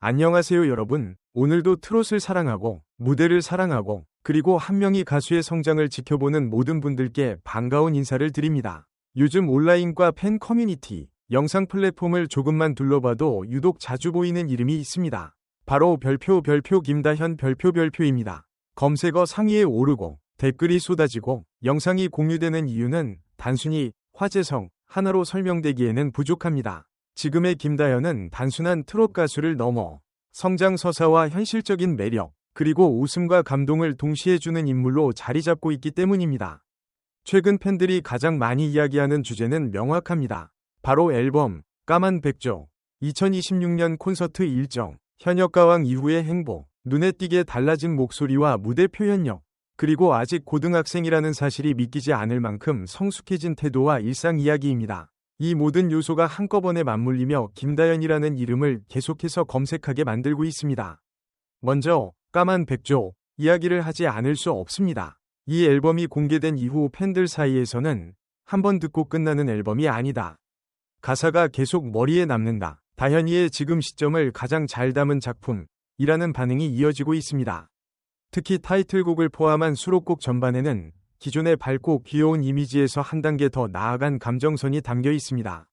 안녕하세요 여러분. 오늘도 트롯을 사랑하고 무대를 사랑하고 그리고 한 명이 가수의 성장을 지켜보는 모든 분들께 반가운 인사를 드립니다. 요즘 온라인과 팬 커뮤니티, 영상 플랫폼을 조금만 둘러봐도 유독 자주 보이는 이름이 있습니다. 바로 별표 별표 김다현 별표 별표입니다. 검색어 상위에 오르고 댓글이 쏟아지고 영상이 공유되는 이유는 단순히 화제성 하나로 설명되기에는 부족합니다. 지금의 김다현은 단순한 트롯 가수를 넘어 성장 서사와 현실적인 매력, 그리고 웃음과 감동을 동시에 주는 인물로 자리 잡고 있기 때문입니다. 최근 팬들이 가장 많이 이야기하는 주제는 명확합니다. 바로 앨범 까만 백조 2026년 콘서트 일정 현역 가왕 이후의 행보 눈에 띄게 달라진 목소리와 무대 표현력 그리고 아직 고등학생이라는 사실이 믿기지 않을 만큼 성숙해진 태도와 일상 이야기입니다. 이 모든 요소가 한꺼번에 맞물리며 김다연이라는 이름을 계속해서 검색하게 만들고 있습니다. 먼저 까만 백조 이야기를 하지 않을 수 없습니다. 이 앨범이 공개된 이후 팬들 사이에서는 한 번 듣고 끝나는 앨범이 아니다. 가사가 계속 머리에 남는다. 다현이의 지금 시점을 가장 잘 담은 작품이라는 반응이 이어지고 있습니다. 특히 타이틀곡을 포함한 수록곡 전반에는 기존의 밝고 귀여운 이미지에서 한 단계 더 나아간 감정선이 담겨 있습니다.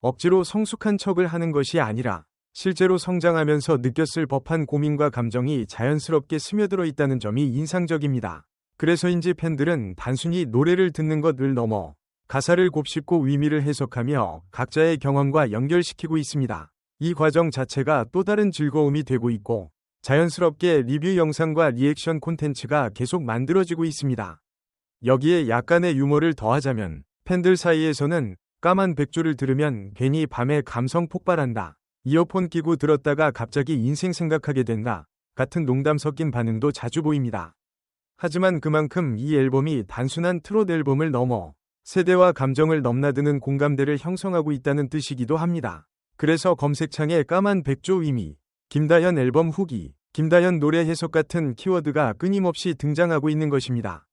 억지로 성숙한 척을 하는 것이 아니라 실제로 성장하면서 느꼈을 법한 고민과 감정이 자연스럽게 스며들어 있다는 점이 인상적입니다. 그래서인지 팬들은 단순히 노래를 듣는 것을 넘어 가사를 곱씹고 의미를 해석하며 각자의 경험과 연결시키고 있습니다. 이 과정 자체가 또 다른 즐거움이 되고 있고 자연스럽게 리뷰 영상과 리액션 콘텐츠가 계속 만들어지고 있습니다. 여기에 약간의 유머를 더하자면 팬들 사이에서는 까만 백조를 들으면 괜히 밤에 감성 폭발한다. 이어폰 끼고 들었다가 갑자기 인생 생각하게 된다. 같은 농담 섞인 반응도 자주 보입니다. 하지만 그만큼 이 앨범이 단순한 트롯 앨범을 넘어 세대와 감정을 넘나드는 공감대를 형성하고 있다는 뜻이기도 합니다. 그래서 검색창에 까만 백조 의미, 김다현 앨범 후기, 김다현 노래 해석 같은 키워드가 끊임없이 등장하고 있는 것입니다.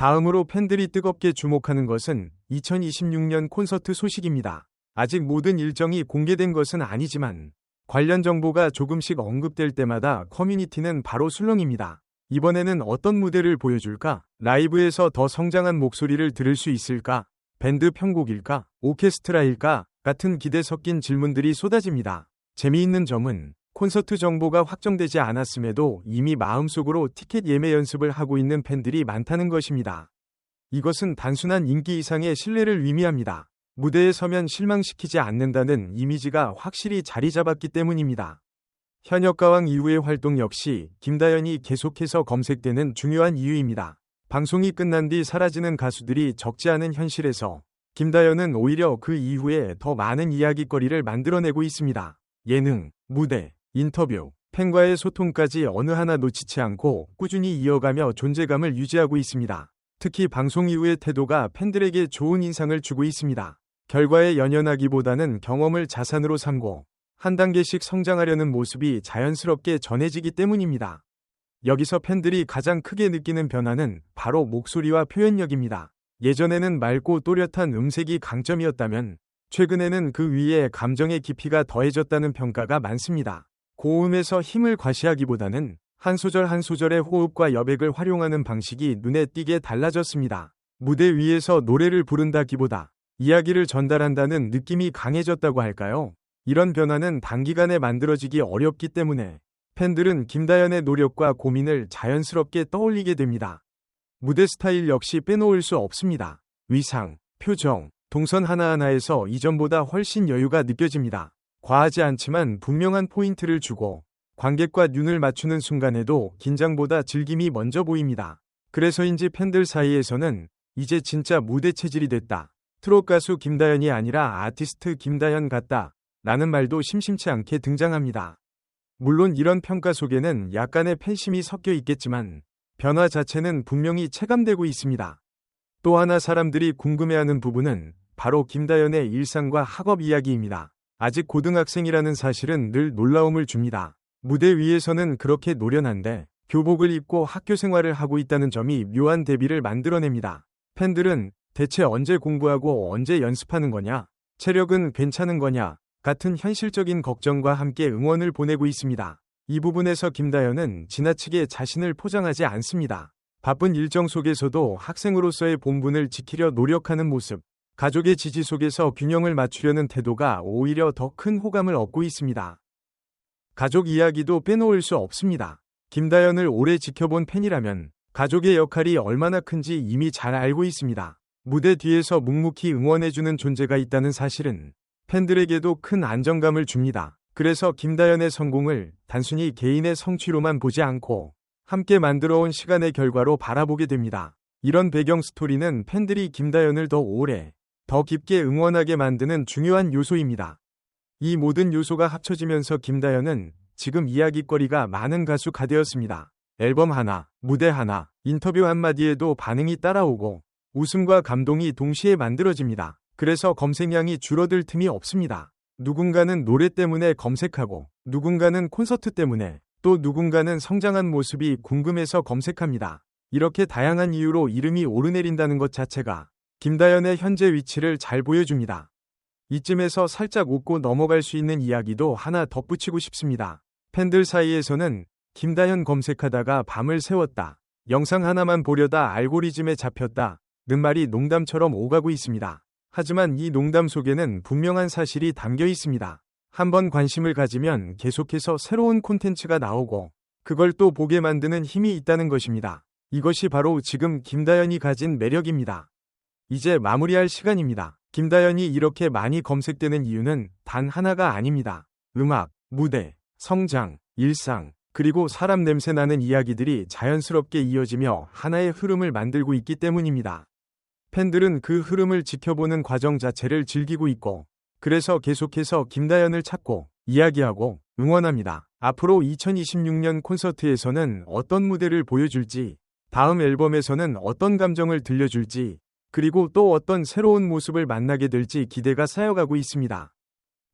다음으로 팬들이 뜨겁게 주목하는 것은 2026년 콘서트 소식입니다. 아직 모든 일정이 공개된 것은 아니지만 관련 정보가 조금씩 언급될 때마다 커뮤니티는 바로 술렁입니다. 이번에는 어떤 무대를 보여줄까? 라이브에서 더 성장한 목소리를 들을 수 있을까? 밴드 편곡일까? 오케스트라일까? 같은 기대 섞인 질문들이 쏟아집니다. 재미있는 점은 콘서트 정보가 확정되지 않았음에도 이미 마음속으로 티켓 예매 연습을 하고 있는 팬들이 많다는 것입니다. 이것은 단순한 인기 이상의 신뢰를 의미합니다. 무대에 서면 실망시키지 않는다는 이미지가 확실히 자리 잡았기 때문입니다. 현역 가왕 이후의 활동 역시 김다연이 계속해서 검색되는 중요한 이유입니다. 방송이 끝난 뒤 사라지는 가수들이 적지 않은 현실에서 김다연은 오히려 그 이후에 더 많은 이야기거리를 만들어내고 있습니다. 예능, 무대, 인터뷰, 팬과의 소통까지 어느 하나 놓치지 않고 꾸준히 이어가며 존재감을 유지하고 있습니다. 특히 방송 이후의 태도가 팬들에게 좋은 인상을 주고 있습니다. 결과에 연연하기보다는 경험을 자산으로 삼고 한 단계씩 성장하려는 모습이 자연스럽게 전해지기 때문입니다. 여기서 팬들이 가장 크게 느끼는 변화는 바로 목소리와 표현력입니다. 예전에는 맑고 또렷한 음색이 강점이었다면 최근에는 그 위에 감정의 깊이가 더해졌다는 평가가 많습니다. 고음에서 힘을 과시하기보다는 한 소절 한 소절의 호흡과 여백을 활용하는 방식이 눈에 띄게 달라졌습니다. 무대 위에서 노래를 부른다기보다 이야기를 전달한다는 느낌이 강해졌다고 할까요? 이런 변화는 단기간에 만들어지기 어렵기 때문에 팬들은 김다연의 노력과 고민을 자연스럽게 떠올리게 됩니다. 무대 스타일 역시 빼놓을 수 없습니다. 위상, 표정, 동선 하나하나에서 이전보다 훨씬 여유가 느껴집니다. 과하지 않지만 분명한 포인트를 주고 관객과 눈을 맞추는 순간에도 긴장보다 즐김이 먼저 보입니다. 그래서인지 팬들 사이에서는 이제 진짜 무대 체질이 됐다. 트롯 가수 김다연이 아니라 아티스트 김다연 같다. 라는 말도 심심치 않게 등장합니다. 물론 이런 평가 속에는 약간의 팬심이 섞여 있겠지만 변화 자체는 분명히 체감되고 있습니다. 또 하나 사람들이 궁금해하는 부분은 바로 김다연의 일상과 학업 이야기입니다. 아직 고등학생이라는 사실은 늘 놀라움을 줍니다. 무대 위에서는 그렇게 노련한데 교복을 입고 학교 생활을 하고 있다는 점이 묘한 대비를 만들어냅니다. 팬들은 대체 언제 공부하고 언제 연습하는 거냐? 체력은 괜찮은 거냐? 같은 현실적인 걱정과 함께 응원을 보내고 있습니다. 이 부분에서 김다연은 지나치게 자신을 포장하지 않습니다. 바쁜 일정 속에서도 학생으로서의 본분을 지키려 노력하는 모습, 가족의 지지 속에서 균형을 맞추려는 태도가 오히려 더 큰 호감을 얻고 있습니다. 가족 이야기도 빼놓을 수 없습니다. 김다연을 오래 지켜본 팬이라면 가족의 역할이 얼마나 큰지 이미 잘 알고 있습니다. 무대 뒤에서 묵묵히 응원해주는 존재가 있다는 사실은 팬들에게도 큰 안정감을 줍니다. 그래서 김다연의 성공을 단순히 개인의 성취로만 보지 않고 함께 만들어온 시간의 결과로 바라보게 됩니다. 이런 배경 스토리는 팬들이 김다연을 더 오래, 더 깊게 응원하게 만드는 중요한 요소입니다. 이 모든 요소가 합쳐지면서 김다연은 지금 이야기거리가 많은 가수가 되었습니다. 앨범 하나, 무대 하나, 인터뷰 한마디에도 반응이 따라오고 웃음과 감동이 동시에 만들어집니다. 그래서 검색량이 줄어들 틈이 없습니다. 누군가는 노래 때문에 검색하고 누군가는 콘서트 때문에 또 누군가는 성장한 모습이 궁금해서 검색합니다. 이렇게 다양한 이유로 이름이 오르내린다는 것 자체가 김다연의 현재 위치를 잘 보여줍니다. 이쯤에서 살짝 웃고 넘어갈 수 있는 이야기도 하나 덧붙이고 싶습니다. 팬들 사이에서는 김다연 검색하다가 밤을 새웠다. 영상 하나만 보려다 알고리즘에 잡혔다. 는 말이 농담처럼 오가고 있습니다. 하지만 이 농담 속에는 분명한 사실이 담겨 있습니다. 한번 관심을 가지면 계속해서 새로운 콘텐츠가 나오고 그걸 또 보게 만드는 힘이 있다는 것입니다. 이것이 바로 지금 김다연이 가진 매력입니다. 이제 마무리할 시간입니다. 김다연이 이렇게 많이 검색되는 이유는 단 하나가 아닙니다. 음악, 무대, 성장, 일상, 그리고 사람 냄새 나는 이야기들이 자연스럽게 이어지며 하나의 흐름을 만들고 있기 때문입니다. 팬들은 그 흐름을 지켜보는 과정 자체를 즐기고 있고, 그래서 계속해서 김다연을 찾고, 이야기하고, 응원합니다. 앞으로 2026년 콘서트에서는 어떤 무대를 보여줄지, 다음 앨범에서는 어떤 감정을 들려줄지, 그리고 또 어떤 새로운 모습을 만나게 될지 기대가 쌓여가고 있습니다.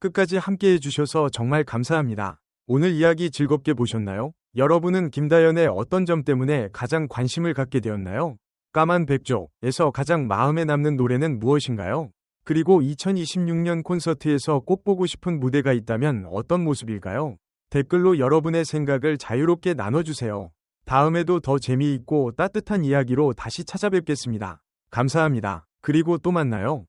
끝까지 함께 해주셔서 정말 감사합니다. 오늘 이야기 즐겁게 보셨나요? 여러분은 김다연의 어떤 점 때문에 가장 관심을 갖게 되었나요? 까만 백조에서 가장 마음에 남는 노래는 무엇인가요? 그리고 2026년 콘서트에서 꼭 보고 싶은 무대가 있다면 어떤 모습일까요? 댓글로 여러분의 생각을 자유롭게 나눠주세요. 다음에도 더 재미있고 따뜻한 이야기로 다시 찾아뵙겠습니다. 감사합니다. 그리고 또 만나요.